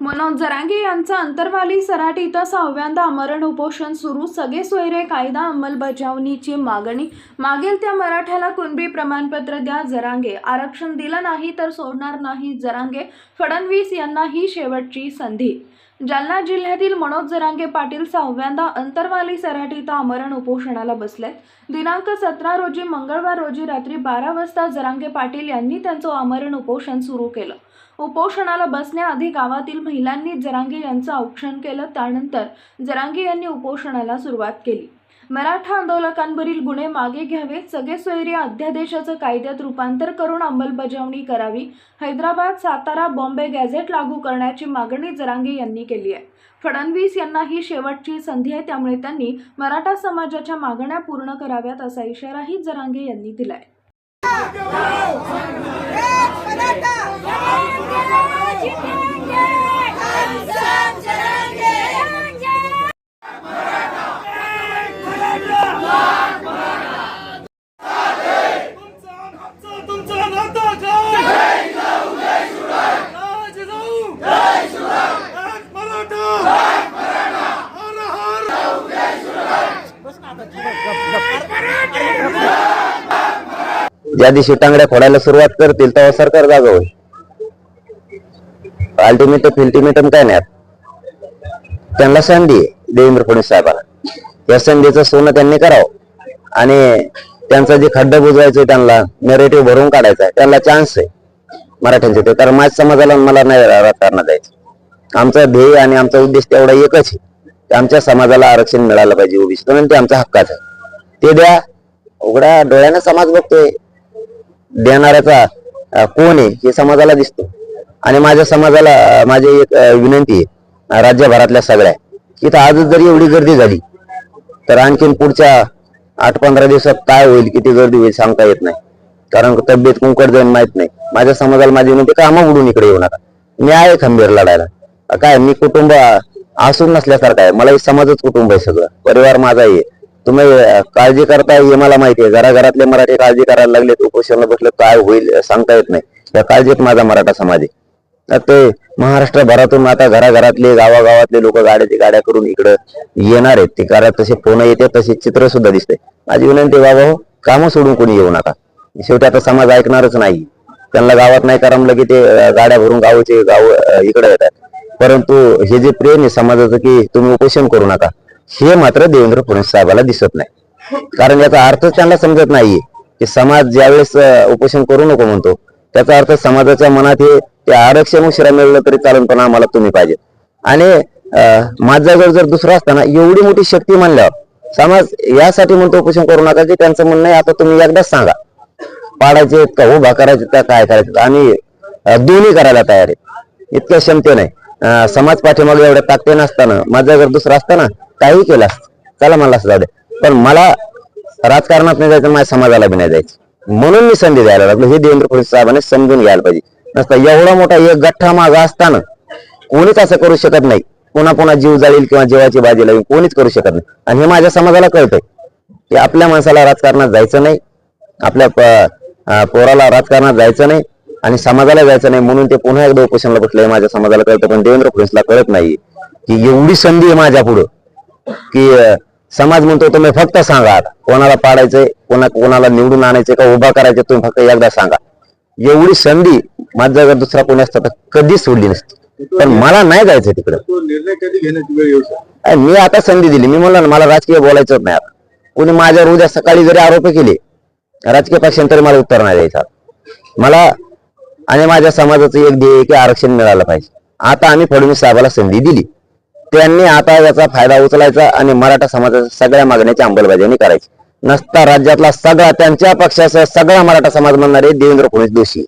मनोज जरांगे यांचं अंतरवाली सराटी इथं सहाव्यांदा आमरण उपोषण सुरू. सगळे सोयरे कायदा अंमलबजावणीची मागणी. मागेल त्या मराठ्याला कुणबी प्रमाणपत्र द्या जरांगे. आरक्षण दिलं नाही तर सोडणार नाही जरांगे. फडणवीस यांना ही शेवटची संधी. जालना जिल्ह्यातील मनोज जरांगे पाटील सहाव्यांदा अंतरवाली सराटी इथं आमरण उपोषणाला बसलेत. दिनांक सतरा रोजी मंगळवार रोजी रात्री बारा वाजता जरांगे पाटील यांनी त्यांचं आमरण उपोषण सुरू केलं. उपोषणाला बसण्याआधी गावातील महिलांनी जरांगे यांचं औक्षण केलं. त्यानंतर जरांगे यांनी उपोषणाला सुरुवात केली. मराठा आंदोलकांवरील गुन्हे मागे घ्यावे सगळे सोयरी अध्यादेशाचं कायद्यात रूपांतर करून अंमलबजावणी करावी हैदराबाद सातारा बॉम्बे गॅझेट लागू करण्याची मागणी जरांगे यांनी केली आहे. फडणवीस यांना ही शेवटची संधी आहे त्यामुळे त्यांनी मराठा समाजाच्या मागण्या पूर्ण कराव्यात असा इशाराही जरांगे यांनी दिलाय. एक मराठा जितेंगे हम सब जरांगे तुमचं तुमचं नातं काय राज जाऊ एक मराठा हर हर ज्या दिवशी टांगड्या फोडायला सुरुवात करतील तेव्हा सरकार जागा होईल. अल्टिमेटम फिल्टिमेटम काय नाही. त्यांना संधी आहे, देवेंद्र फडणवीस साहेबांना. या संधीचं सोनं त्यांनी करावं. आणि त्यांचा जे खड्डा बुजवायचं त्यांना नेरेटिव्ह भरून काढायचा आहे त्यांना चान्स आहे. मराठ्यांचे ते. कारण माझ्या समाजाला मला नाही राजकारणात जायचं आमचं ध्येय आणि आमचा उद्देश तेवढा एकच आहे. आमच्या समाजाला आरक्षण मिळालं पाहिजे ओबीसी म्हणून ते आमचा हक्काच आहे. ते द्या. उघड्या डोळ्यानं समाज बघतोय. देणाऱ्याचा कोण आहे हे समाजाला दिसतो. आणि माझ्या समाजाला माझी एक विनंती आहे राज्यभरातल्या सगळ्या. की इथं आजच जरी एवढी गर्दी झाली तर आणखीन पुढच्या आठ पंधरा दिवसात काय होईल किती गर्दी होईल सांगता येत नाही. कारण तब्येत कुंकड जाईन माहीत नाही. माझ्या समाजाला माझी विनंती कामा उडून इकडे येऊ नका. मी आहे खंबीर लढायला. काय मी कुटुंब असून नसल्यासारखं आहे. मला समाजच कुटुंब आहे सगळं. परिवार माझा आहे. तुम्ही काळजी करताय हे मला माहिती आहे. घराघरातले मराठी काळजी करायला लागले उपोषणाला बसले काय होईल सांगता येत नाही. त्या काळजीत माझा मराठा समाज आहे. ते महाराष्ट्रभरातून आता घराघरातले गावागावातले लोक गाड्याची गाड्या करून इकडं येणार आहेत. ते कारण तसे फोन येते तसे चित्र सुद्धा दिसते. माझी विनंती बाबा हो कामं सोडून कोणी येऊ नका. शेवटी आता समाज ऐकणारच नाही. त्यांना गावात नाही करमलं की ते गाड्या भरून गावचे गाव इकडे येतात. परंतु हे जे प्रेम आहे समाजाचं की तुम्ही उपोषण करू नका. हे मात्र देवेंद्र फडणवीस साहेबाला दिसत नाही. कारण याचा अर्थ त्यांना समजत नाहीये की समाज ज्यावेळेस उपोषण करू नको म्हणतो त्याचा अर्थ समाजाच्या मनात हे ते आरक्षण उशिरा मिळलं तरी चालून पण आम्हाला तुम्ही पाहिजे. आणि माझ्याजवळ जर दुसरा असताना एवढी मोठी शक्ती मानल्यावर समाज यासाठी म्हणतो उपोषण करू नका की त्यांचं म्हणणं आहे आता तुम्ही एकदाच सांगा. पाडायचे का उभा करायचे काय करायचं आम्ही दोन्ही करायला तयार आहे. इतक्या क्षमते नाही समाज पाठीमागे एवढ्या ताकते नसताना माझा जर दुसरा असताना काही केलं असतं. चला मला असं जाऊ दे. पण मला राजकारणात नाही जायचं माझ्या समाजाला बी नाही जायचं. म्हणून मी संधी द्यायला लागलो. हे देवेंद्र फडणवीस साहेबांनी समजून घ्यायला पाहिजे. नसता एवढा मोठा एक गठ्ठा माझा असताना कोणीच असं करू शकत नाही. पुन्हा पुन्हा जीव जाळील किंवा जीवाची बाजी लागेल कोणीच करू शकत नाही. आणि हे माझ्या समाजाला कळतंय. की आपल्या माणसाला राजकारणात जायचं नाही. आपल्या पोराला राजकारणात जायचं नाही. आणि समाजाला जायचं नाही म्हणून ते पुन्हा एकदा उपोषणाला बसलंय माझ्या समाजाला कळतं पण देवेंद्र फडणवीसला कळत नाही की एवढी संधी आहे माझ्या पुढं की समाज म्हणतो तुम्ही फक्त सांगा. कोणाला पाडायचंय कोणा कोणाला निवडून आणायचंय का उभा करायचं तुम्ही फक्त एकदा सांगा. एवढी संधी माझा जर दुसरा कोणी असता तर कधीच सोडली नसती. पण मला नाही जायचं तिकडं. मी आता संधी दिली. मी म्हणलं ना मला राजकीय बोलायचंच नाही आता. कोणी माझ्यावर उद्या सकाळी जरी आरोप केले राजकीय पक्षांनी तरी मला उत्तर नाही द्यायचं मला आणि माझ्या समाजाचं एक ध्येय की आरक्षण मिळालं पाहिजे. आता आम्ही फडणवीस साहेबाला संधी दिली. त्यांनी आता याचा फायदा उचलायचा आणि मराठा समाजाच्या सगळ्या मागण्याची अंमलबजावणी करायची. नसता राज्यातला सगळा त्यांच्या पक्षाचा सगळा मराठा समाज म्हणणारे देवेंद्र फडणवीस दोषी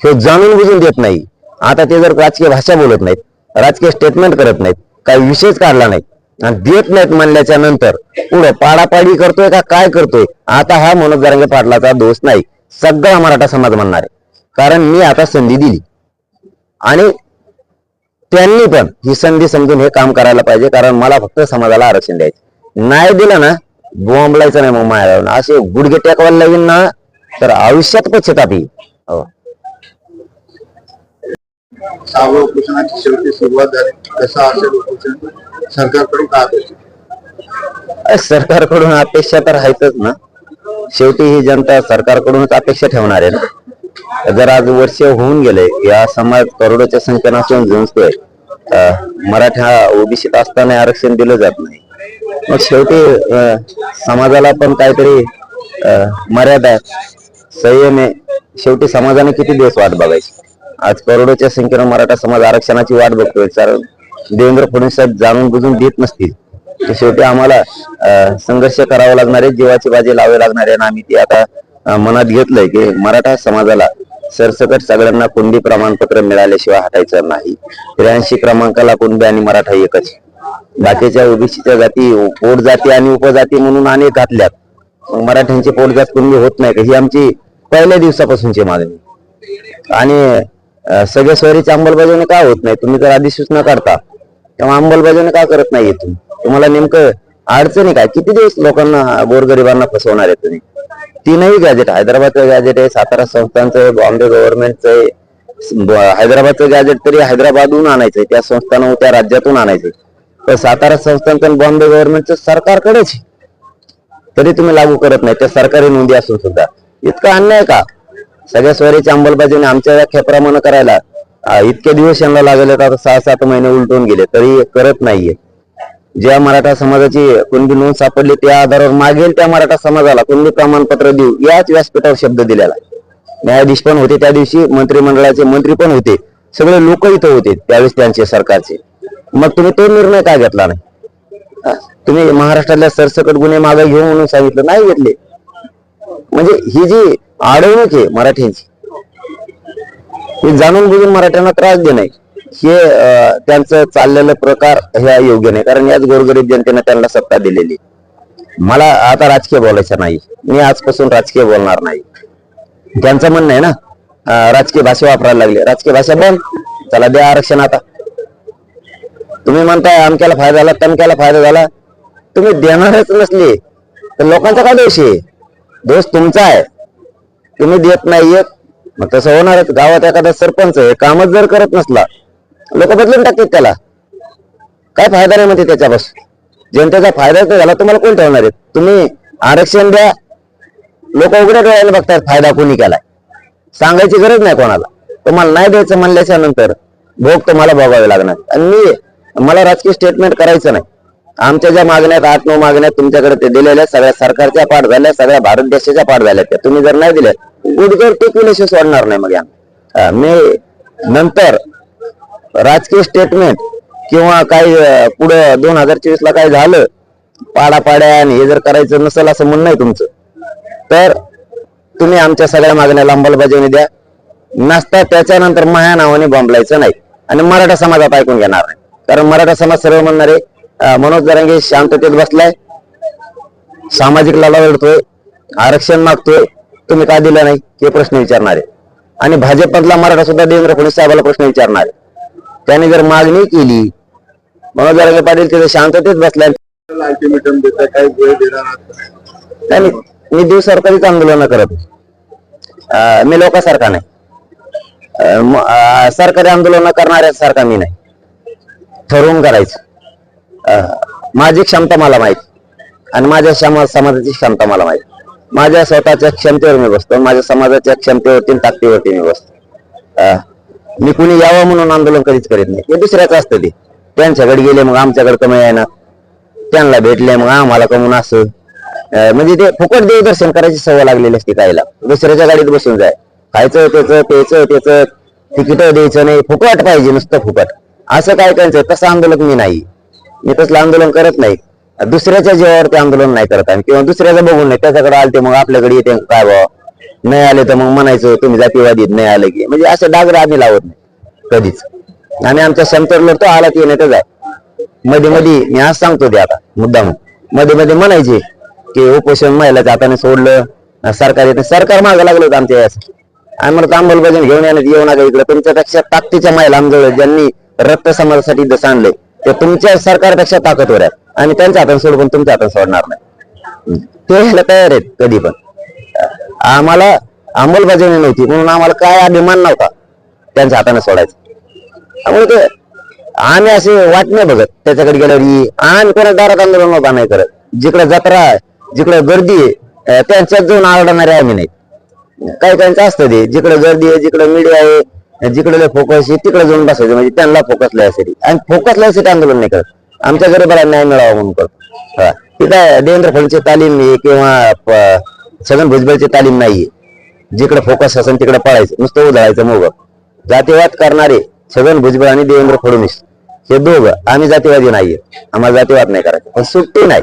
हे जाणून बुजून देत नाही. आता ते जर राजकीय भाषा बोलत नाहीत राजकीय स्टेटमेंट करत नाहीत काही विषयच काढला नाही आणि देत नाहीत म्हणल्याच्या नंतर पुढे पाडापाडी करतोय का काय करतोय? आता हा मनोज जरांगे पाटलाचा दोष नाही. सगळा मराठा समाज म्हणणार. आहे कारण मी आता संधी दिली. आणि त्यांनी पण ही संधी समजून हे काम करायला पाहिजे कारण मला फक्त समाजाला आरक्षण द्यायचं. नाही दिलं ना बोंबलायचं नाही मग मायाला असे गुडघे टेकवायला लागेल ना तर आयुष्यात पश्चाताप येईल. हो. उपोषणाची शेवटी सुरुवात झाली. कसं असेल उपोषण? सरकारकडून काय अपेक्षा? सरकारकडून अपेक्षा तर आहेतच ना. शेवटी ही जनता सरकारकडूनच अपेक्षा ठेवणार आहे ना. जर आज वर्ष होऊन गेले या समाज करोडोच्या संख्येनं असून झुंजतोय मराठा ओबीसीत असताना आरक्षण दिलं जात नाही. मग शेवटी समाजाला पण काहीतरी मर्यादा संयम आहे शेवटी समाजाने किती दिवस वाट बघायची? आज करोडोच्या संख्येनं मराठा समाज आरक्षणाची वाट बघतोय कारण देवेंद्र फडणवीस साहेब जाणून बुजून देत नसतील. तर शेवटी आम्हाला संघर्ष करावा लागणार आहे जीवाची बाजी लावावी लागणार आहे आणि आम्ही ती आता मनात घेतलंय की मराठा समाजाला सरसकट सगळ्यांना कुणबी प्रमाणपत्र मिळाल्याशिवाय हटायचं नाही. त्र्याऐंशी क्रमांकाला कुणबी आणि मराठा एकच. बाकीच्या ओबीसीच्या जाती पोट जाती आणि उपजाती म्हणून अनेक घातल्यात मराठ्यांची पोटजात कुणबी होत नाही का? ही आमची पहिल्या दिवसापासूनची मागणी. आणि सगळ्या सोयरीची अंमलबजावणी का होत नाही? तुम्ही तर अधिसूचना काढता तेव्हा अंमलबजावणी का करत नाही तुम्ही तुम्हाला नेमकं अडचणी काय? किती दिवस लोकांना गोरगरिबांना फसवणार आहे तुम्ही? तीनही गॅजेट हैदराबादचं गॅजेट आहे सातारा संस्थांचं आहे बॉम्बे गव्हर्नमेंटचं आहे हैदराबादचं गॅजेट तरी हैदराबादहून आणायचंय त्या संस्थानं त्या राज्यातून आणायचंय तर सातारा संस्थांचं बॉम्बे गव्हर्नमेंटचं सरकारकडेच आहे. तरी तुम्ही लागू करत नाही त्या सरकारी नोंदी असून सुद्धा. इतका अन्याय का? सगळ्या स्वरीची अंमलबजावणी आमच्या खेपरामानं करायला इतके दिवस यांना लागले तर आता सहा सात महिने उलटून गेले तरी करत नाहीये. ज्या मराठा समाजाची कुणबी नोंद सापडली त्या आधारावर मागेल त्या मराठा समाजाला कुणबी प्रमाणपत्र देऊ याच व्यासपीठावर शब्द दिलेला न्यायाधीश पण होते त्या दिवशी मंत्रिमंडळाचे मंत्री पण होते. सगळे लोक इथं होते त्यावेळेस त्यांचे सरकारचे. मग तुम्ही तो निर्णय का घेतला नाही? तुम्ही महाराष्ट्रातल्या सरसकट गुन्हे मागे घेऊ म्हणून सांगितलं नाही घेतले. म्हणजे ही जी अडवणूक आहे मराठ्यांची ही जाणून बुजून मराठ्यांना त्रास देणे हे त्यांचं चाललेलं प्रकार ह्या योग्य नाही. कारण याच गोरगरीब जनतेने त्यांना सत्ता दिलेली. मला आता राजकीय बोलायचं नाही. मी आजपासून राजकीय बोलणार नाही. त्यांचं म्हणणं आहे ना राजकीय भाषा वापरायला लागले. राजकीय भाषा बंद. चला द्या आरक्षण आता. तुम्ही म्हणताय अमक्याला फायदा झाला तमक्याला फायदा झाला. तुम्ही देणारच नसले. तर लोकांचा काय दोष आहे? दोष तुमचा आहे. तुम्ही देत नाहीये मग तसं होणारच. गावात एखादा सरपंच आहे कामच जर करत नसला लोक बदलून टाकतात त्याला. काय फायदा नाही म्हणते त्याच्यापासून जनतेचा फायदा तर झाला तुम्हाला कोण ठेवणार आहे? तुम्ही आरक्षण द्या. लोक उघड्या डोळ्याने बघतात फायदा कोणी केलाय. सांगायची गरज नाही कोणाला. तुम्हाला नाही द्यायचं म्हणल्याच्या नंतर भोग तुम्हाला भोगावे लागणार. आणि मी मला राजकीय स्टेटमेंट करायचं नाही. आमच्या ज्या मागण्यात आठ नऊ मागण्या तुमच्याकडे ते दिलेल्या सगळ्या सरकारच्या पाठ झाल्या सगळ्या भारत देशाच्या पाठ झाल्या त्या. तुम्ही जर नाही दिल्या गुडघर टेकविल्याशिवाय सोडणार नाही मग या. मी नंतर राजकीय स्टेटमेंट किंवा काही पुढं दोन हजार चोवीस ला काय झालं पाडापाड्या आणि हे जर करायचं नसेल असं म्हणणं आहे तुमचं तर तुम्ही आमच्या सगळ्या मागण्याला अंमलबजावणी द्या. नसता त्याच्यानंतर माया नावाने बॉम्बलायचं नाही. आणि मराठा समाजात ऐकून घेणार नाही. कारण मराठा समाज सर्व म्हणणारे मनोज दरंगे शांततेत बसलाय सामाजिक लढा लढतोय आरक्षण मागतोय तुम्ही का दिलं नाही हे प्रश्न विचारणार आहे. आणि भाजपमधला मराठा सुद्धा देवेंद्र फडणवीस साहेबाला प्रश्न विचारणार आहे. त्याने जर मागणी केली मनोज जरांगे पाटील तिथे शांततेत बसलाय अल्टिमेटम देता काही वेळ देणार? त्यांनी मी देव सरकारीच आंदोलन करत नाही. मी लोकांसारखा नाही. सरकारी आंदोलन करणाऱ्या सारखा मी नाही. ठरवून करायचं. माझी क्षमता मला माहिती. आणि माझ्या समाज समाजाची क्षमता मला माहिती. माझ्या स्वतःच्या क्षमतेवर मी बसतो. माझ्या समाजाच्या क्षमतेवरती ताकदीवरती मी बसतो. मी कुणी यावं म्हणून आंदोलन कधीच करीत नाही. हे दुसऱ्याच असतं ते. त्यांच्याकडे गेले मग आमच्याकडे कमी येणार त्यांना भेटले मग आम्हाला कमून असं. म्हणजे ते फुकट देवदर्शन करायची सवय लागलेली असते कायला दुसऱ्याच्या गाडीत बसून जाय. खायचं त्याचं त्याचं त्याचं तिकीट द्यायचं नाही. फुकट पाहिजे नुसतं फुकट. असं काय त्यांचं तसं आंदोलन मी नाही. मी तसलं आंदोलन करत नाही. दुसऱ्याच्या जीवावर ते आंदोलन नाही करत. आम्ही किंवा दुसऱ्याचं बघून नाही. त्याच्याकडे आलते मग आपल्याकडे येते काय बाबा नाही आले तर मग म्हणायचं तुम्ही जातीवादीत नाही आले की. म्हणजे असं डागर आम्ही लावत नाही कधीच. आम्ही आमचा संतर लढतो आला की नाही तर मध्ये मध्ये मी आज सांगतो ते आता मुद्दाम. मध्ये मध्ये म्हणायचे की उपोषण महिलाच्या हाताने सोडलं सरकार येते. सरकार मागं लागलं होतं आमच्या यास आम्ही म्हणतो अंमलबजावणी घेऊन येण्यात येऊ नका इकडे. तुमच्यापेक्षा ताकदीच्या महिला आमजवळ ज्यांनी रक्त समाजासाठी जसं आणलंय ते तुमच्या सरकारपेक्षा ताकदवर आहेत. आणि त्यांच्या हाताने सोडून तुमच्या हाताने सोडणार नाही. ते ह्याला तयार आहेत कधी पण आम्हाला अंमलबजावणी नव्हती म्हणून आम्हाला काय अभिमान नव्हता त्यांच्या हाताने सोडायचं. त्यामुळे ते आम्ही असे वाट नाही बघत त्याच्याकडे गेल्यावर आम्ही कोणा दारात आंदोलन उभा नाही करत. जिकडे जत्रा आहे, जिकडे गर्दी आहे, त्यांच्यात जाऊन आरडणारे आम्ही नाही. काही काहींचं असतं ते जिकडे गर्दी आहे जिकडे मीडिया आहे जिकडे फोकस आहे तिकडे जाऊन बसायचं म्हणजे त्यांना फोकस लायसाठी आणि फोकस लायसाठी आंदोलन नाही करत. आमच्या गरीबाला न्याय मिळावा म्हणून करतो. तिथं देवेंद्र फडणवीसची तालीम किंवा छगन भुजबळची तालीम नाहीये. जिकडे फोकस असेल तिकडे पळायचं. नुसतं उधळायचं मोग. जातीवाद करणारे छगन भुजबळ आणि देवेंद्र फडणवीस. हे दोघं आम्ही जातीवादी नाहीये. आम्हाला जातीवाद नाही करायचं. पण सुट्टी नाही.